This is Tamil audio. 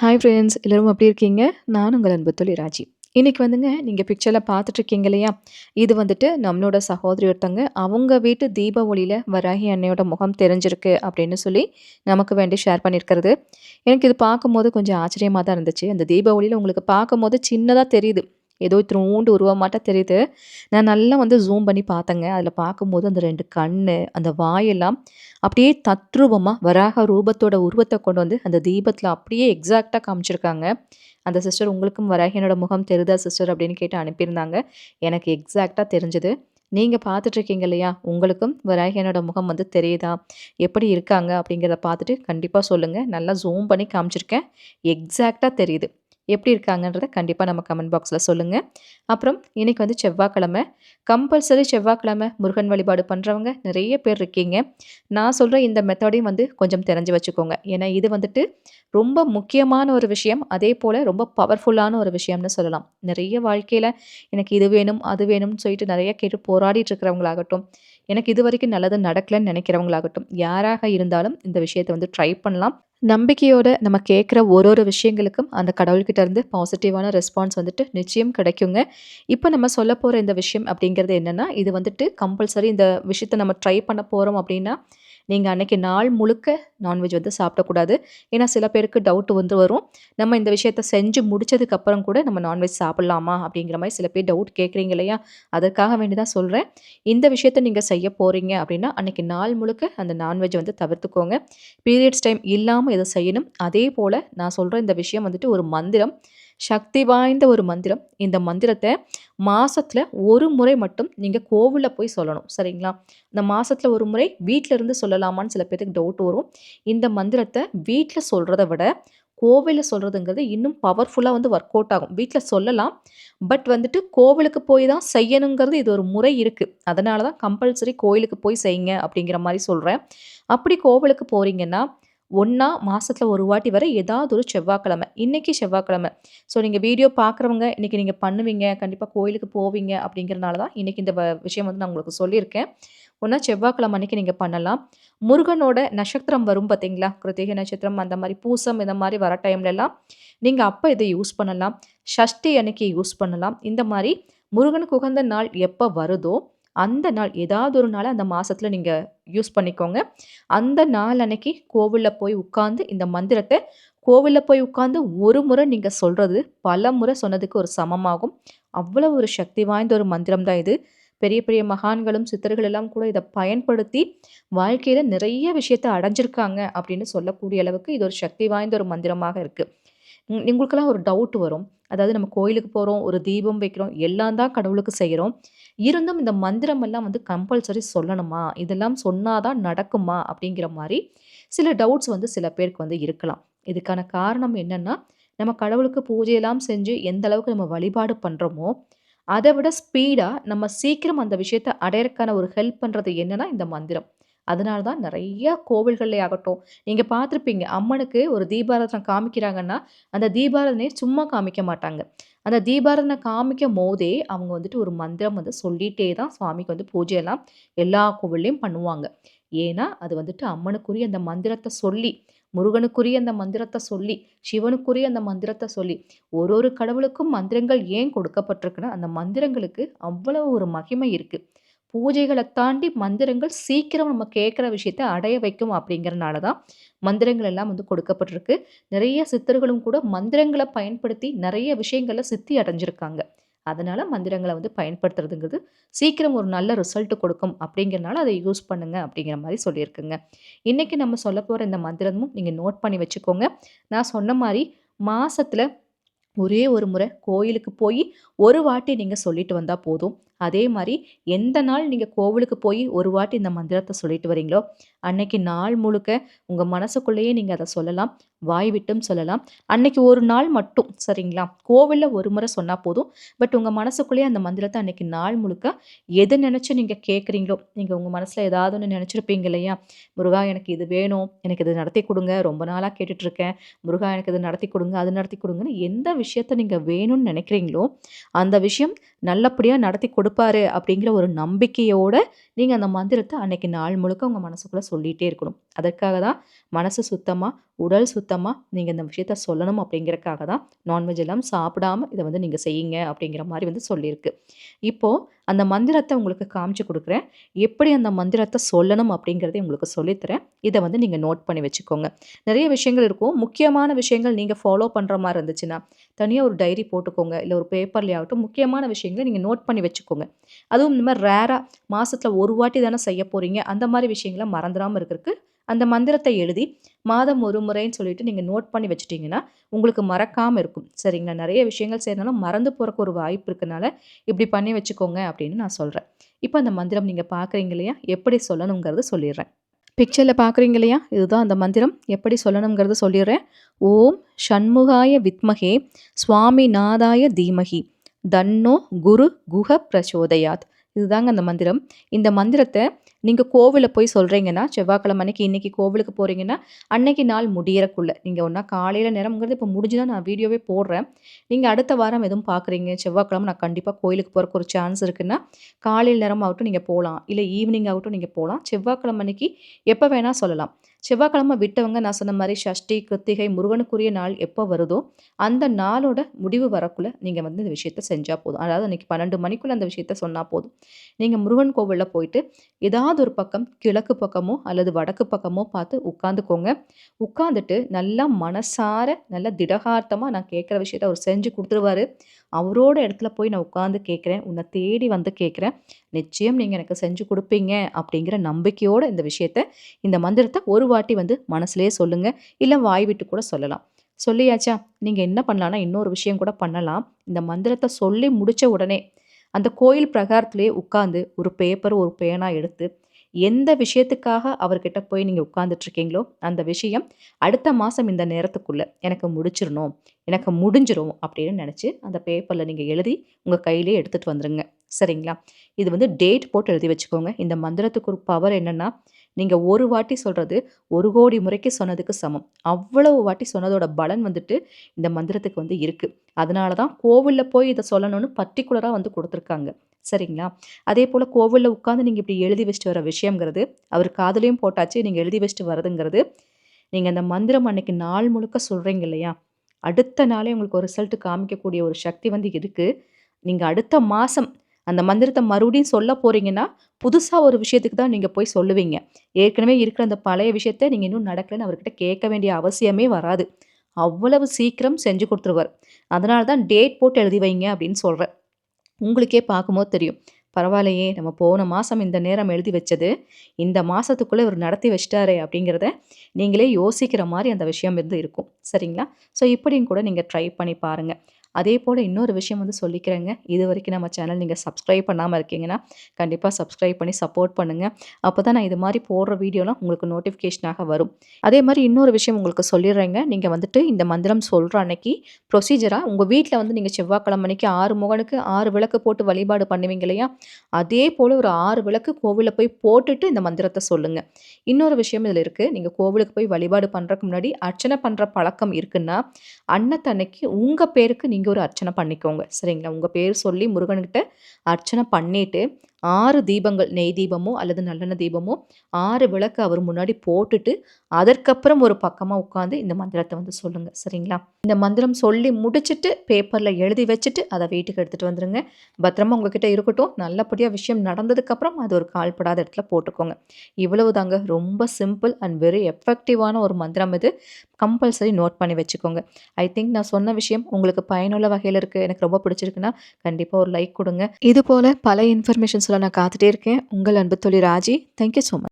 ஹாய் ஃப்ரெண்ட்ஸ் எல்லோரும் எப்படி இருக்கீங்க? நான் உங்கள் அன்பு தொழில் ராஜி. இன்றைக்கி வந்துங்க நீங்கள் பிக்சரில் பார்த்துட்ருக்கீங்க இல்லையா? இது வந்துட்டு நம்மளோட சகோதரி ஒருத்தங்க அவங்க வீட்டு தீப ஒளியில் வராகி அன்னையோட முகம் தெரிஞ்சிருக்கு அப்படின்னு சொல்லி நமக்கு வேண்டி ஷேர் பண்ணியிருக்கிறது. எனக்கு இது பார்க்கும்போது கொஞ்சம் ஆச்சரியமாக தான் இருந்துச்சு. அந்த தீப ஒளியில் உங்களுக்கு பார்க்கும்போது சின்னதாக தெரியுது. ஏதோ இத்தினோண்டு உருவமாட்ட தெரியுது. நான் நல்லா வந்து ஜூம் பண்ணி பார்த்தேங்க. அதில் பார்க்கும்போது அந்த ரெண்டு கண் அந்த வாயெல்லாம் அப்படியே தத்ரூபமாக வராக ரூபத்தோட உருவத்தை கொண்டு வந்து அந்த தீபத்தில் அப்படியே எக்ஸாக்டாக காமிச்சிருக்காங்க. அந்த சிஸ்டர் உங்களுக்கும் வராகியனோட முகம் தெரிதா சிஸ்டர் அப்படின்னு கேட்டு அனுப்பியிருந்தாங்க. எனக்கு எக்ஸாக்டாக தெரிஞ்சது. நீங்கள் பார்த்துட்ருக்கீங்க இல்லையா? உங்களுக்கும் வராகியனோட முகம் வந்து தெரியுதா? எப்படி இருக்காங்க அப்படிங்கிறத பார்த்துட்டு கண்டிப்பாக சொல்லுங்கள் நல்லா ஜூம் பண்ணி காமிச்சிருக்கேன். எக்ஸாக்டாக தெரியுது. எப்படி இருக்காங்கன்றத கண்டிப்பாக நம்ம கமெண்ட் பாக்ஸில் சொல்லுங்கள் அப்புறம் இன்றைக்கி வந்து செவ்வாய்க்கிழமை. கம்பல்சரி செவ்வாய்க்கிழமை முருகன் வழிபாடு பண்ணுறவங்க நிறைய பேர் இருக்கீங்க. நான் சொல்கிற இந்த மெத்தடையும் வந்து கொஞ்சம் தெரிஞ்சு வச்சுக்கோங்க. ஏன்னா இது வந்துட்டு ரொம்ப முக்கியமான ஒரு விஷயம். அதே போல் ரொம்ப பவர்ஃபுல்லான ஒரு விஷயம்னு சொல்லலாம். நிறைய வாழ்க்கையில் எனக்கு இது வேணும் அது வேணும்னு சொல்லிட்டு நிறைய கேட்டு போராடிட்டு இருக்கிறவங்களாகட்டும் எனக்கு இது வரைக்கும் நல்லது நடக்கலைன்னு நினைக்கிறவங்களாகட்டும் யாராக இருந்தாலும் இந்த விஷயத்தை வந்து ட்ரை பண்ணலாம். நம்பிக்கையோட நம்ம கேட்குற ஒரு ஒரு விஷயங்களுக்கும் அந்த கடவுள்கிட்ட இருந்து பாசிட்டிவான ரெஸ்பான்ஸ் வந்துட்டு நிச்சயம் கிடைக்குங்க. இப்போ நம்ம சொல்ல போகிற இந்த விஷயம் அப்படிங்கிறது என்னென்னா இது வந்துட்டு கம்பல்சரி இந்த விஷயத்தை நம்ம ட்ரை பண்ண போகிறோம் அப்படின்னா நீங்கள் அன்றைக்கி நாள் முழுக்க நான்வெஜ் வந்து சாப்பிடக்கூடாது. ஏன்னா சில பேருக்கு டவுட் வந்து வரும். நம்ம இந்த விஷயத்த செஞ்சு முடிச்சதுக்கப்புறம் கூட நம்ம நான்வெஜ் சாப்பிட்லாமா? அப்படிங்கிற மாதிரி சில பேர் டவுட் கேட்குறீங்க இல்லையா? அதற்காக வேண்டி தான் சொல்கிறேன் இந்த விஷயத்த நீங்கள் செய்ய போகிறீங்க அப்படின்னா அன்றைக்கி நாள் முழுக்க அந்த நான்வெஜ் வந்து தவிர்த்துக்கோங்க. பீரியட்ஸ் டைம் இல்லாமல் இதை செய்யணும்? அதே போல் நான் சொல்கிற இந்த விஷயம் வந்துட்டு ஒரு மந்திரம். சக்தி வாய்ந்த ஒரு மந்திரம். இந்த மந்திரத்தை மாதத்தில் ஒரு முறை மட்டும் நீங்கள் கோவிலில் போய் சொல்லணும். சரிங்களா? இந்த மாதத்தில் ஒரு முறை வீட்டில் இருந்து சொல்லலாமான்னு சில பேருக்கு டவுட் வரும். இந்த மந்திரத்தை வீட்டில் சொல்கிறத விட கோவிலில் சொல்கிறதுங்கிறது இன்னும் பவர்ஃபுல்லாக வந்து ஒர்க் அவுட் ஆகும். வீட்டில் சொல்லலாம். பட் வந்துட்டு கோவிலுக்கு போய் தான் செய்யணுங்கிறது இது ஒரு முறை இருக்குது அதனால தான் கம்பல்சரி கோயிலுக்கு போய் செய்யுங்க அப்படிங்கிற மாதிரி சொல்கிறேன் அப்படி கோவிலுக்கு போகிறீங்கன்னா ஒன்றா மாதத்தில் ஒரு வாட்டி வரை ஏதாவது ஒரு செவ்வாய்க்கிழமை. இன்றைக்கி செவ்வாய்க்கிழமை. ஸோ நீங்கள் வீடியோ பார்க்குறவங்க இன்றைக்கி நீங்கள் பண்ணுவீங்க கண்டிப்பாக கோயிலுக்கு போவீங்க அப்படிங்கிறனால தான் இன்றைக்கி இந்த விஷயம் வந்து நான் உங்களுக்கு சொல்லியிருக்கேன். ஒன்றா செவ்வாய்க்கிழமை அன்றைக்கி நீங்கள் பண்ணலாம். முருகனோட நட்சத்திரம் வரும் பார்த்தீங்களா கிருத்திகை நட்சத்திரம் அந்த மாதிரி பூசம் இந்த மாதிரி வர டைம்லலாம் நீங்கள் அப்போ இதை யூஸ் பண்ணலாம். ஷஷ்டி அன்னைக்கு யூஸ் பண்ணலாம். இந்த மாதிரி முருகனுக்கு உகந்த நாள் எப்போ வருதோ அந்த நாள் ஏதாவது ஒரு நாள் அந்த மாதத்தில் நீங்கள் யூஸ் பண்ணிக்கோங்க. அந்த நாள் அன்னைக்கு கோவிலில் போய் உட்காந்து இந்த மந்திரத்தை கோவிலில் போய் உட்காந்து ஒரு முறை நீங்கள் சொல்கிறது பல முறை சொன்னதுக்கு ஒரு சமமாகும். அவ்வளோ ஒரு சக்தி வாய்ந்த ஒரு மந்திரம் தான் இது. பெரிய பெரிய மகான்களும் சித்தர்கள் எல்லாம் கூட இதை பயன்படுத்தி வாழ்க்கையில் நிறைய விஷயத்த அடைஞ்சிருக்காங்க அப்படின்னு சொல்லக்கூடிய அளவுக்கு இது ஒரு சக்தி வாய்ந்த ஒரு மந்திரமாக இருக்குது உங்களுக்கெல்லாம் ஒரு டவுட் வரும். அதாவது நம்ம கோயிலுக்கு போகிறோம் ஒரு தீபம் வைக்கிறோம் எல்லாம் தான் கடவுளுக்கு செய்கிறோம் இருந்தும் இந்த மந்திரம் எல்லாம் வந்து கம்பல்சரி சொல்லணுமா? இதெல்லாம் சொன்னாதான் நடக்குமா? அப்படிங்கிற மாதிரி சில டவுட்ஸ் வந்து சில பேருக்கு வந்து இருக்கலாம். இதுக்கான காரணம் என்னென்னா நம்ம கடவுளுக்கு பூஜையெல்லாம் செஞ்சு எந்த அளவுக்கு நம்ம வழிபாடு பண்ணுறோமோ அதை விட ஸ்பீடாக நம்ம சீக்கிரம் அந்த விஷயத்தை அடையறக்கான ஒரு ஹெல்ப் பண்ணுறது என்னென்னா இந்த மந்திரம். அதனால தான் நிறையா கோவில்கள்லே ஆகட்டும். நீங்கள் பார்த்துருப்பீங்க அம்மனுக்கு ஒரு தீபாராதனை காமிக்கிறாங்கன்னா அந்த தீபாராதனையை சும்மா காமிக்க மாட்டாங்க. அந்த தீபாராதனை காமிக்கும் போதே அவங்க வந்துட்டு ஒரு மந்திரம் வந்து சொல்லிகிட்டே தான் சுவாமிக்கு வந்து பூஜையெல்லாம் எல்லா கோவில்லையும் பண்ணுவாங்க. ஏன்னா அது வந்துட்டு அம்மனுக்குரிய அந்த மந்திரத்தை சொல்லி முருகனுக்குரிய அந்த மந்திரத்தை சொல்லி சிவனுக்குரிய அந்த மந்திரத்தை சொல்லி ஒரு ஒரு கடவுளுக்கும் மந்திரங்கள் ஏன் கொடுக்கப்பட்டிருக்குன்னா அந்த மந்திரங்களுக்கு அவ்வளோ ஒரு மகிமை இருக்குது பூஜைகளை தாண்டி மந்திரங்கள் சீக்கிரம் நம்ம கேட்குற விஷயத்த அடைய வைக்கும் அப்படிங்கிறனால தான் மந்திரங்கள் எல்லாம் வந்து கொடுக்கப்பட்டிருக்கு. நிறைய சித்தர்களும் கூட மந்திரங்களை பயன்படுத்தி நிறைய விஷயங்களில் சித்தி அடைஞ்சிருக்காங்க. அதனால் மந்திரங்களை வந்து பயன்படுத்துறதுங்கிறது சீக்கிரம் ஒரு நல்ல ரிசல்ட் கொடுக்கும் அப்படிங்கிறனால அதை யூஸ் பண்ணுங்க அப்படிங்கிற மாதிரி சொல்லியிருக்குங்க. இன்றைக்கி நம்ம சொல்ல போகிற இந்த மந்திரமும் நீங்கள் நோட் பண்ணி வச்சுக்கோங்க. நான் சொன்ன மாதிரி மாதத்தில் ஒரே ஒரு முறை கோயிலுக்கு போய் ஒரு வாட்டி நீங்கள் சொல்லிட்டு வந்தால் போதும். அதே மாதிரி எந்த நாள் நீங்கள் கோவிலுக்கு போய் ஒரு வாட்டி இந்த மந்திரத்தை சொல்லிட்டு வரீங்களோ அன்னைக்கு நாள் முழுக்க உங்கள் மனசுக்குள்ளேயே நீங்கள் அதை சொல்லலாம். வாய் விட்டும் சொல்லலாம். அன்னைக்கு ஒரு நாள் மட்டும் சரிங்களா? கோவிலில் ஒரு முறை சொன்னால் போதும். பட் உங்கள் மனசுக்குள்ளேயே அந்த மந்திரத்தை அன்னைக்கு நாள் முழுக்க எது நினச்சி நீங்கள் கேட்குறீங்களோ நீங்கள் உங்கள் மனசில் ஏதாவது ஒன்று நினச்சிருப்பீங்க இல்லையா? முருகா எனக்கு இது வேணும். எனக்கு இது நடத்தி கொடுங்க. ரொம்ப நாளாக கேட்டுட்ருக்கேன். முருகா எனக்கு இது நடத்தி கொடுங்க. அது நடத்தி கொடுங்கன்னு எந்த விஷயத்த நீங்கள் வேணும்னு நினைக்கிறீங்களோ அந்த விஷயம் நல்லபடியாக நடத்தி கொடுப்பாரு அப்படிங்கிற ஒரு நம்பிக்கையோடு நீங்கள் அந்த மந்திரத்தை அன்னைக்கு நாள் முழுக்க உங்கள் மனசுக்குள்ளே சொல்லிகிட்டே இருக்கணும். அதற்காக தான் மனசு சுத்தமாக உடல் சுத்தமாக நீங்கள் இந்த விஷயத்த சொல்லணும் அப்படிங்கிறக்காக தான் நான்வெஜ் எல்லாம் சாப்பிடாம இதை வந்து நீங்கள் செய்யுங்க அப்படிங்கிற மாதிரி வந்து சொல்லியிருக்கு. இப்போது அந்த மந்திரத்தை உங்களுக்கு காமிச்சு கொடுக்குறேன். எப்படி அந்த மந்திரத்தை சொல்லணும் அப்படிங்கிறத உங்களுக்கு சொல்லித்தரேன். இதை வந்து நீங்கள் நோட் பண்ணி வச்சுக்கோங்க. நிறைய விஷயங்கள் இருக்கும். முக்கியமான விஷயங்கள் நீங்கள் ஃபாலோ பண்ணுற மாதிரி இருந்துச்சுன்னா தனியாக ஒரு டைரி போட்டுக்கோங்க. இல்லை ஒரு பேப்பர்லேயாகட்டும் முக்கியமான விஷயங்களை நீங்கள் நோட் பண்ணி வச்சுக்கோங்க. அதுவும் இந்த மாதிரி ரேராக மாதத்தில் ஒரு வாட்டி தானே செய்ய போகிறீங்க அந்த மாதிரி விஷயங்களை மறந்துடாமல் இருக்கிறதுக்கு அந்த மந்திரத்தை எழுதி மாதம் ஒரு முறைன்னு சொல்லிட்டு நீங்கள் நோட் பண்ணி வச்சுட்டிங்கன்னா உங்களுக்கு மறக்காமல் இருக்கும். சரிங்களா? நிறைய விஷயங்கள் செய்யறதுனால மறந்து போகிறக்கு ஒரு வாய்ப்பு இருக்கனால இப்படி பண்ணி வச்சுக்கோங்க அப்படின்னு நான் சொல்கிறேன் இப்போ அந்த மந்திரம் நீங்கள் பார்க்குறீங்க இல்லையா? எப்படி சொல்லணுங்கிறது சொல்லிடுறேன். பிக்சரில் பார்க்குறீங்க இல்லையா? இதுதான் அந்த மந்திரம். எப்படி சொல்லணுங்கிறது சொல்லிடுறேன். ஓம் ஷண்முகாய வித்மகே சுவாமி நாதாய தீமகி தன்னோ குரு குஹ பிரச்சோதயாத் இதுதாங்க அந்த மந்திரம். இந்த மந்திரத்தை நீங்கள் கோவிலில் போய் சொல்கிறீங்கன்னா செவ்வாய்க்கிழமை அன்னைக்கு இன்றைக்கி கோவிலுக்கு போகிறீங்கன்னா அன்னைக்கு நாள் முடியறக்குள்ள. நீங்கள் ஒன்றா காலையில் நேரம்ங்கிறது இப்போ முடிஞ்சு தான் நான் வீடியோவே போடுறேன். நீங்கள் அடுத்த வாரம் எதுவும் பார்க்குறீங்க செவ்வாய்க்கிழமை நான் கண்டிப்பாக கோயிலுக்கு போகிறக்கு ஒரு சான்ஸ் இருக்குன்னா காலையில் நேரம் ஆகட்டும் நீங்கள் போகலாம் இல்லை ஈவினிங் ஆகட்டும் நீங்கள் போகலாம் செவ்வாய்க்கிழமை அன்னைக்கு எப்போ வேணால் சொல்லலாம். செவ்வாய்க்கிழமை விட்டவங்க நான் சொன்ன மாதிரி சஷ்டி கிருத்திகை முருகனுக்குரிய நாள் எப்போ வருதோ அந்த நாளோட முடிவு வரக்குள்ளே நீங்கள் வந்து இந்த விஷயத்த செஞ்சால் போதும். அதாவது அன்றைக்கி பன்னெண்டு மணிக்குள்ளே அந்த விஷயத்த சொன்னால் போதும். நீங்கள் முருகன் கோவிலில் போயிட்டு ஏதாவது ஒரு பக்கம் கிழக்கு பக்கமோ அல்லது வடக்கு பக்கமோ பார்த்து உட்காந்துக்கோங்க. உட்காந்துட்டு நல்லா மனசார நல்லா திடகார்த்தமாக நான் கேட்குற விஷயத்த அவர் செஞ்சு கொடுத்துருவாரு. அவரோட இடத்துல போய் நான் உட்காந்து கேட்குறேன். உன்னை தேடி வந்து கேட்குறேன். நிச்சயம் நீங்கள் எனக்கு செஞ்சு கொடுப்பீங்க அப்படிங்கிற நம்பிக்கையோடு இந்த விஷயத்த இந்த மந்திரத்தை ஒரு வாட்டி வந்து மனசுலேயே சொல்லுங்கள் இல்லை வாய் விட்டு கூட சொல்லலாம். சொல்லியாச்சா? நீங்கள் என்ன பண்ணலான்னா இன்னொரு விஷயம் கூட பண்ணலாம். இந்த மந்திரத்தை சொல்லி முடித்த உடனே அந்த கோயில் பிரகாரத்திலே உட்காந்து ஒரு பேப்பர் ஒரு பேனா எடுத்து எந்த விஷயத்துக்காக அவர்கிட்ட போய் நீங்கள் உட்காந்துட்ருக்கீங்களோ அந்த விஷயம் அடுத்த மாதம் இந்த நேரத்துக்குள்ளே எனக்கு முடிச்சிடணும் எனக்கு முடிஞ்சிடும் அப்படின்னு நினச்சி அந்த பேப்பரில் நீங்கள் எழுதி உங்கள் கையிலே எடுத்துகிட்டு வந்துடுங்க சரிங்களா? இது வந்து டேட் போட்டு எழுதி வச்சுக்கோங்க. இந்த மந்திரத்துக்கு ஒரு பவர் என்னென்னா நீங்கள் ஒரு வாட்டி சொல்கிறது ஒரு கோடி முறைக்கு சொன்னதுக்கு சமம். அவ்வளவு வாட்டி சொன்னதோட பலன் வந்துட்டு இந்த மந்திரத்துக்கு வந்து இருக்குது அதனால தான் கோவிலில் போய் இதை சொல்லணும்னு பர்டிகுலராக வந்து கொடுத்துருக்காங்க. சரிங்களா? அதே போல் கோவிலில் உட்காந்து நீங்கள் இப்படி எழுதி வச்சுட்டு வர விஷயங்கிறது அவர் காதலையும் போட்டாச்சு நீங்கள் எழுதி வச்சுட்டு வரதுங்கிறது நீங்கள் அந்த மந்திரம் அன்னைக்கு நாள் முழுக்க சொல்கிறீங்க இல்லையா? அடுத்த நாளே உங்களுக்கு ஒரு ரிசல்ட் காமிக்கக்கூடிய ஒரு சக்தி வந்து இருக்குது நீங்கள் அடுத்த மாதம் அந்த மந்திரத்தை மறுபடியும் சொல்ல போகிறீங்கன்னா புதுசாக ஒரு விஷயத்துக்கு தான் நீங்கள் போய் சொல்லுவீங்க. ஏற்கனவே இருக்கிற அந்த பழைய விஷயத்த நீங்கள் இன்னும் நடக்கலைன்னு அவர்கிட்ட கேட்க வேண்டிய அவசியமே வராது. அவ்வளவு சீக்கிரம் செஞ்சு கொடுத்துருவார். அதனால தான் டேட் போட்டு எழுதி வைங்க அப்படின்னு சொல்கிறேன் உங்களுக்கே பார்க்கும்போது தெரியும். பரவாயில்லையே நம்ம போன மாதம் இந்த நேரம் எழுதி வச்சது இந்த மாதத்துக்குள்ளே இவர் நடத்தி வச்சிட்டாரே அப்படிங்கிறத நீங்களே யோசிக்கிற மாதிரி அந்த விஷயம் இருந்து இருக்கும். சரிங்களா? ஸோ இப்படியும் கூட நீங்கள் ட்ரை பண்ணி பாருங்கள் அதே போல் இன்னொரு விஷயம் வந்து சொல்லிக்கிறேங்க. இது வரைக்கும் நம்ம சேனல் நீங்கள் சப்ஸ்கிரைப் பண்ணாமல் இருக்கீங்கன்னா கண்டிப்பாக சப்ஸ்கிரைப் பண்ணி சப்போர்ட் பண்ணுங்கள் அப்போ தான் நான் இது மாதிரி போடுற வீடியோலாம் உங்களுக்கு நோட்டிஃபிகேஷனாக வரும். அதே மாதிரி இன்னொரு விஷயம் உங்களுக்கு சொல்லிடுறேங்க. நீங்கள் வந்துட்டு இந்த மந்திரம் சொல்கிற அன்னைக்கு ப்ரொசீஜராக உங்கள் வீட்டில் வந்து நீங்கள் செவ்வாய்க்கிழமை அன்னைக்கு ஆறு முகனுக்கு ஆறு விளக்கு போட்டு வழிபாடு பண்ணுவீங்க இல்லையா? அதே போல் ஒரு ஆறு விளக்கு கோவிலில் போய் போட்டுட்டு இந்த மந்திரத்தை சொல்லுங்கள் இன்னொரு விஷயம் இதில் இருக்குது நீங்கள் கோவிலுக்கு போய் வழிபாடு பண்ணுறதுக்கு முன்னாடி அர்ச்சனை பண்ணுற பழக்கம் இருக்குன்னா அன்னத்தன்னைக்கு உங்கள் பேருக்கு நீங்கள் நீங்கள் ஒரு அர்ச்சனை பண்ணிக்கோங்க. சரிங்களா? உங்கள் பேர் சொல்லி முருகன்கிட்ட அர்ச்சனை பண்ணிவிட்டு ஆறு தீபங்கள் நெய் தீபமோ அல்லது நல்லெண்ண தீபமோ ஆறு விளக்கு அவர் முன்னாடி போட்டுட்டு அதற்கப்புறம் ஒரு பக்கமாக உட்காந்து இந்த மந்திரத்தை வந்து சொல்லுங்கள் சரிங்களா? இந்த மந்திரம் சொல்லி முடிச்சுட்டு பேப்பரில் எழுதி வச்சுட்டு அதை வீட்டுக்கு எடுத்துகிட்டு வந்துடுங்க பத்திரமா உங்ககிட்ட இருக்கட்டும். நல்லபடியாக விஷயம் நடந்ததுக்கப்புறம் அது ஒரு கால்படாத இடத்துல போட்டுக்கோங்க. இவ்வளவு தாங்க ரொம்ப சிம்பிள் அண்ட் வெரி எஃபெக்டிவான ஒரு மந்திரம் இது. கம்பல்சரி நோட் பண்ணி வச்சுக்கோங்க. ஐ திங்க் நான் சொன்ன விஷயம் உங்களுக்கு பயனுள்ள வகையில் இருக்குது எனக்கு ரொம்ப பிடிச்சிருக்குன்னா கண்டிப்பாக ஒரு லைக் கொடுங்க. இது போல் பல இன்ஃபர்மேஷன்ஸ் நான் காத்துட்டே இருக்கேன். உங்கள் அன்பு தொழில் ராஜி தேங்க்யூ ஸோ மச்